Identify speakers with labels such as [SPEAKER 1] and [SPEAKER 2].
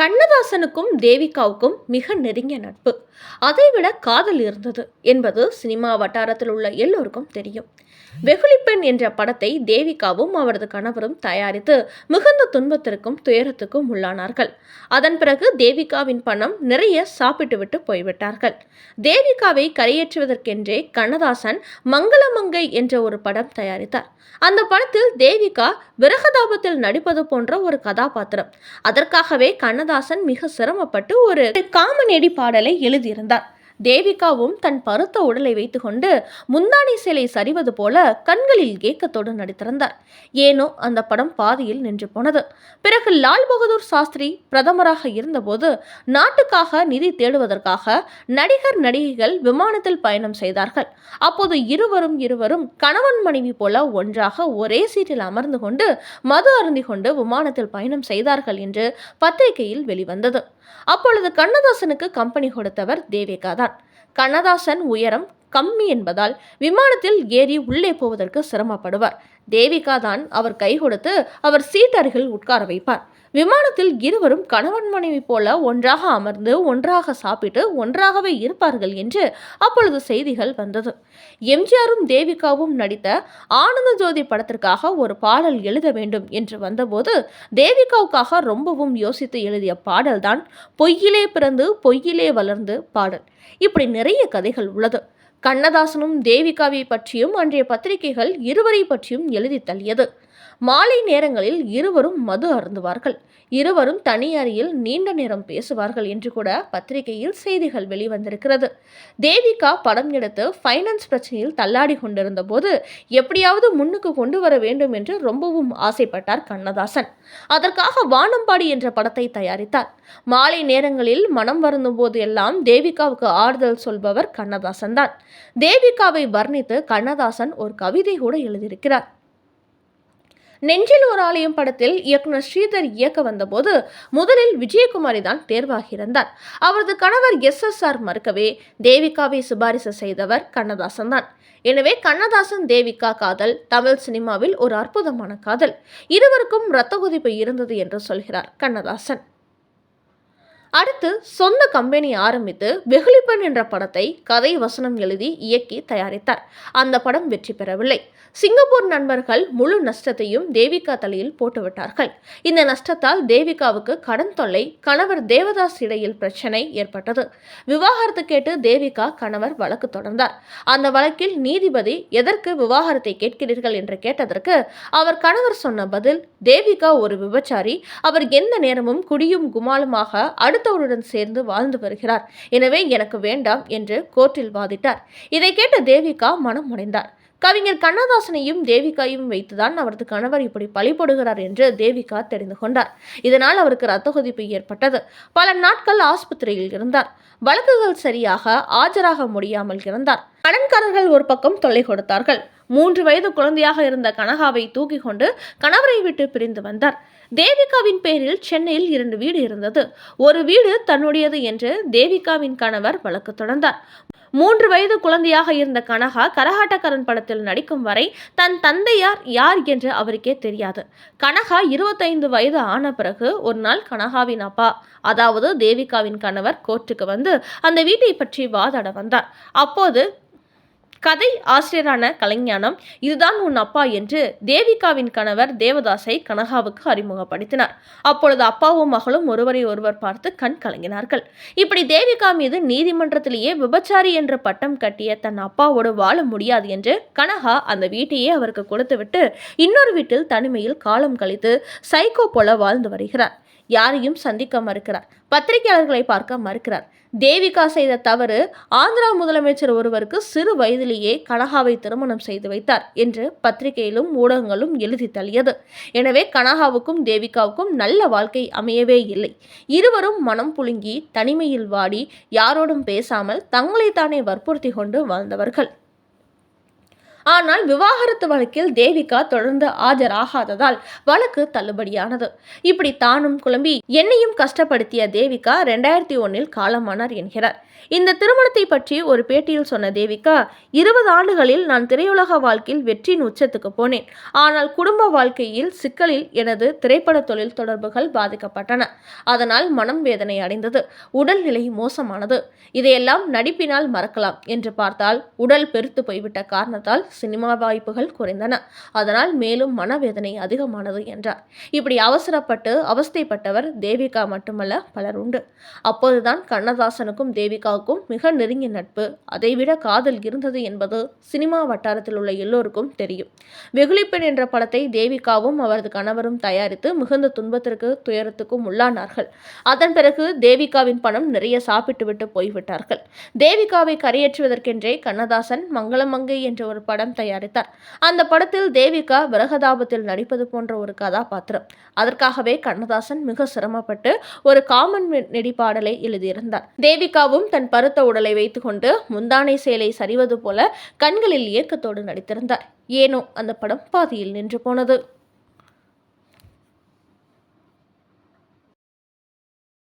[SPEAKER 1] கண்ணதாசனுக்கும் தேவிகாவுக்கும் மிக நெருங்கிய நட்பு. அதைவிட காதல் இருந்தது என்பது சினிமா வட்டாரத்தில் உள்ள எல்லோருக்கும் தெரியும். வெகுளிப்பெண் என்ற படத்தை தேவிகாவும் அவரது கணவரும் தயாரித்து மிகுந்த துன்பத்திற்கும் துயரத்துக்கும் உள்ளானார்கள். அதன் பிறகு தேவிகாவின் பணம் நிறைய சாப்பிட்டுவிட்டு போய்விட்டார்கள். தேவிகாவை கரையேற்றுவதற்கென்றே கண்ணதாசன் மங்களமங்கை என்ற ஒரு படம் தயாரித்தார். அந்த படத்தில் தேவிகா விரகதாபத்தில் நடிப்பது போன்ற ஒரு கதாபாத்திரம். அதற்காகவே கண்ணதாசன் மிக சிரமப்பட்டு ஒரு காமநெடி பாடலை எழுதியிருந்தார். தேவிகாவும் தன் பருத்த உடலை வைத்துக்கொண்டு முந்தானி சிலை சரிவது போல கண்களில் ஏக்கத்தோடு நடித்திருந்தார். ஏனோ அந்த படம் பாதியில் நின்று போனது. பிறகு லால் பகதூர் சாஸ்திரி பிரதமராக இருந்தபோது நாட்டுக்காக நிதி தேடுவதற்காக நடிகர் நடிகைகள் விமானத்தில் பயணம் செய்தார்கள். அப்போது இருவரும் இருவரும் கணவன் மனைவி போல ஒன்றாக ஒரே சீட்டில் அமர்ந்து கொண்டு மது அருந்தி கொண்டு விமானத்தில் பயணம் செய்தார்கள் என்று பத்திரிகையில் வெளிவந்தது. அப்பொழுது கண்ணதாசனுக்கு கம்பெனி கொடுத்தவர் தேவிகா தான். கண்ணதாசன் உயரம் கம்மி என்பதால் விமானத்தில் ஏறி உள்ளே போவதற்கு சிரமப்படுவார். தேவிகா தான் அவர் கை கொடுத்து அவர் சீட் அருகில் உட்கார வைப்பார். விமானத்தில் இருவரும் கணவன் மனைவி போல ஒன்றாக அமர்ந்து ஒன்றாக சாப்பிட்டு ஒன்றாகவே இருப்பார்கள் என்று அப்பொழுது செய்திகள் வந்தது. எம்ஜிஆரும் தேவிகாவும் நடித்த ஆனந்த ஜோதி படத்திற்காக ஒரு பாடல் எழுத வேண்டும் என்று வந்தபோது தேவிகாவுக்காக ரொம்பவும் யோசித்து எழுதிய பாடல்தான் பொய்யிலே பிறந்து பொய்யிலே வளர்ந்து பாடல். இப்படி நிறைய கதைகள் உள்ளது. கண்ணதாசனும் தேவிகாவை பற்றியும் அன்றைய பத்திரிகைகள் இருவரை பற்றியும் எழுதி தள்ளியது. மாலை நேரங்களில் இருவரும் மது அருந்துவார்கள். இருவரும் தனி அறையில் நீண்ட நேரம் பேசுவார்கள் என்று கூட பத்திரிகையில் செய்திகள் வெளிவந்திருக்கிறது. தேவிகா படம் எடுத்து ஃபைனான்ஸ் பிரச்சனையில் தள்ளாடி கொண்டிருந்த போது எப்படியாவது முன்னுக்கு கொண்டு வர வேண்டும் என்று ரொம்பவும் ஆசைப்பட்டார் கண்ணதாசன். அதற்காக வானம்பாடி என்ற படத்தை தயாரித்தார். மாலை நேரங்களில் மனம் வருந்தும் போது எல்லாம் தேவிகாவுக்கு ஆறுதல் சொல்பவர் கண்ணதாசன் தான் தேவிகாவை வர்ணித்து கண்ணதாசன் ஒரு கவிதை கூட எழுதியிருக்கிறார். நெஞ்சில் ஒரு ஆலயம் படத்தில் இயக்குனர் ஸ்ரீதர் இயக்க வந்தபோது முதலில் விஜயகுமாரி தான் தேர்வாகியிருந்தார். அவரது கணவர் எஸ் எஸ் ஆர் மறுக்கவே தேவிகாவை சிபாரிசு செய்தவர் கண்ணதாசன் தான். எனவே கண்ணதாசன் தேவிகா காதல் தமிழ் சினிமாவில் ஒரு அற்புதமான காதல். இருவருக்கும் இரத்த குதிப்பு இருந்தது என்று சொல்கிறார் கண்ணதாசன். அடுத்து சொந்த கம்பெனி ஆரம்பித்து வெகுளிப்பன் என்ற படத்தை கதை வசனம் எழுதி இயக்கி தயாரித்தார். அந்த படம் வெற்றி பெறவில்லை. சிங்கப்பூர் நண்பர்கள் முழு நஷ்டத்தையும் தேவிகா தலையில் போட்டுவிட்டார்கள். இந்த நஷ்டத்தால் தேவிகாவுக்கு கடன் தொல்லை கணவர் தேவதாஸ் இடையில் பிரச்சனை ஏற்பட்டது. விவாகரத்து கேட்டு தேவிகா கணவர் வழக்கு தொடர்ந்தார். அந்த வழக்கில் நீதிபதி எதற்கு விவாகரத்தை கேட்கிறீர்கள்? என்று கேட்டதற்கு அவர் கணவர் சொன்ன பதில் தேவிகா ஒரு விபச்சாரி. அவர் எந்த நேரமும் குடியும் குமாலுமாக அடுத்தவருடன் சேர்ந்து வாழ்ந்து வருகிறார். எனவே எனக்கு வேண்டாம் என்று கோர்ட்டில் வாதிட்டார். இதை கேட்ட தேவிகா மனம் உடைந்தார். கவிஞர் கண்ணதாசனையும் தேவிகாயும் வைத்துதான் அவரது கணவர் இப்படி பழிபடுகிறார் என்று தேவிகா தெரிந்து கொண்டார். இதனால் அவருக்கு ரத்த கொதிப்பு ஏற்பட்டது. பல நாட்கள் ஆஸ்பத்திரியில் இருந்தார். வழக்குகள் சரியாக ஆஜராக முடியாமல் இருந்தார் கடன்காரர்கள் ஒரு பக்கம் தொல்லை கொடுத்தார்கள். மூன்று வயது குழந்தையாக இருந்த கனகாவை தூக்கி கொண்டு கணவரை விட்டு பிரிந்து வந்தார். தேவிகாவின் பேரில் சென்னையில் இரண்டு வீடு இருந்தது. ஒரு வீடு தன்னுடையது என்று தேவிகாவின் கணவர் வழக்கு தொடர்ந்தார். மூன்று வயது குழந்தையாக இருந்த கனகா கரகாட்டக்காரன் படத்தில் நடிக்கும் வரை தன் தந்தையார் யார் என்று அவருக்கே தெரியாது. கனகா இருபத்தைந்து வயது ஆன பிறகு ஒரு நாள் கனகாவின் அப்பா அதாவது தேவிகாவின் கணவர் கோர்ட்டுக்கு வந்து அந்த வீட்டை பற்றி வாதாட வந்தார். அப்போது கதை ஆசிரியரான கலைஞானம் இதுதான் உன் அப்பா என்று தேவிகாவின் கணவர் தேவதாசை கனகாவுக்கு அறிமுகப்படுத்தினார். அப்பொழுது அப்பாவும் மகளும் ஒருவரை ஒருவர் பார்த்து கண் கலங்கினார்கள். இப்படி தேவிகா மீது நீதிமன்றத்திலேயே விபச்சாரி என்ற பட்டம் கட்டிய தன் அப்பாவோடு வாழ முடியாது என்று கனகா அந்த வீட்டையே அவருக்கு கொடுத்துவிட்டு இன்னொரு வீட்டில் தனிமையில் காலம் கழித்து சைக்கோ போல வாழ்ந்து வருகிறார். யாரையும் சந்திக்க மறுக்கிறார். பத்திரிகையாளர்களை பார்க்க மறுக்கிறார். தேவிகா செய்த தவறு ஆந்திரா முதலமைச்சர் ஒருவருக்கு சிறு வயதிலேயே கனகாவை திருமணம் செய்து வைத்தார் என்று பத்திரிகையிலும் ஊடகங்களும் எழுதி தள்ளியது. எனவே கனகாவுக்கும் தேவிகாவுக்கும் நல்ல வாழ்க்கை அமையவே இல்லை. இருவரும் மனம் புழுங்கி தனிமையில் வாடி யாரோடும் பேசாமல் தங்களைத்தானே வற்புறுத்தி கொண்டு வாழ்ந்தவர்கள். ஆனால் விவாகரத்து வழக்கில் தேவிகா தொடர்ந்து ஆஜராகாததால் வழக்கு தள்ளுபடியானது. இப்படி தானும் குழம்பி என்னையும் கஷ்டப்படுத்திய தேவிகா ரெண்டாயிரத்தி ஒன்னில் காலமானார் என்கிறார். இந்த திருமணத்தை பற்றி ஒரு பேட்டியில் சொன்ன தேவிகா இருபது ஆண்டுகளில் நான் திரையுலக வாழ்க்கையில் வெற்றியின் உச்சத்துக்கு போனேன். ஆனால் குடும்ப வாழ்க்கையில் சிக்கலில் எனது திரைப்பட தொழில் தொடர்புகள் பாதிக்கப்பட்டன. அதனால் மனம் வேதனை அடைந்தது. உடல்நிலை மோசமானது. இதையெல்லாம் நடிப்பினால் மறக்கலாம் என்று பார்த்தால் உடல் பெருத்து போய்விட்ட காரணத்தால் சினிமா வாய்ப்புகள் குறைந்தன. அதனால் மேலும் மனவேதனை அதிகமானது என்றார். இப்படி அவசரப்பட்டு அவஸ்தைப்பட்டவர் தேவிகா மட்டுமல்ல பலர் உண்டு. அப்போதுதான் கண்ணதாசனுக்கும் தேவிகாவுக்கும் மிக நெருங்கிய நட்பு. அதைவிட காதல் இருந்தது என்பது சினிமா வட்டாரத்தில் உள்ள எல்லோருக்கும் தெரியும். வெகுளிப்பெண் என்ற படத்தை தேவிகாவும் அவரது கணவரும் தயாரித்து மிகுந்த துன்பத்திற்கு துயரத்துக்கும் உள்ளானார்கள். அதன் பிறகு தேவிகாவின் பணம் நிறைய சாப்பிட்டுவிட்டு போய்விட்டார்கள். தேவிகாவை கரையேற்றுவதற்கென்றே கண்ணதாசன் மங்களமங்கை என்ற ஒரு படம் தயாரித்தார். அந்த படத்தில் தேவிகா விரகதாபத்தில் நடிப்பது போன்ற ஒரு கதாபாத்திரம். அதற்காகவே கண்ணதாசன் மிக சிரமப்பட்டு ஒரு காமன் நெடி பாடலை எழுதியிருந்தார். தேவிகாவும் தன் பருத்த உடலை வைத்துக்கொண்டு முந்தானை சேலை சரிவது போல கண்களில் இயக்கத்தோடு நடித்திருந்தார். ஏனோ அந்த படம் பாதியில் நின்று போனது.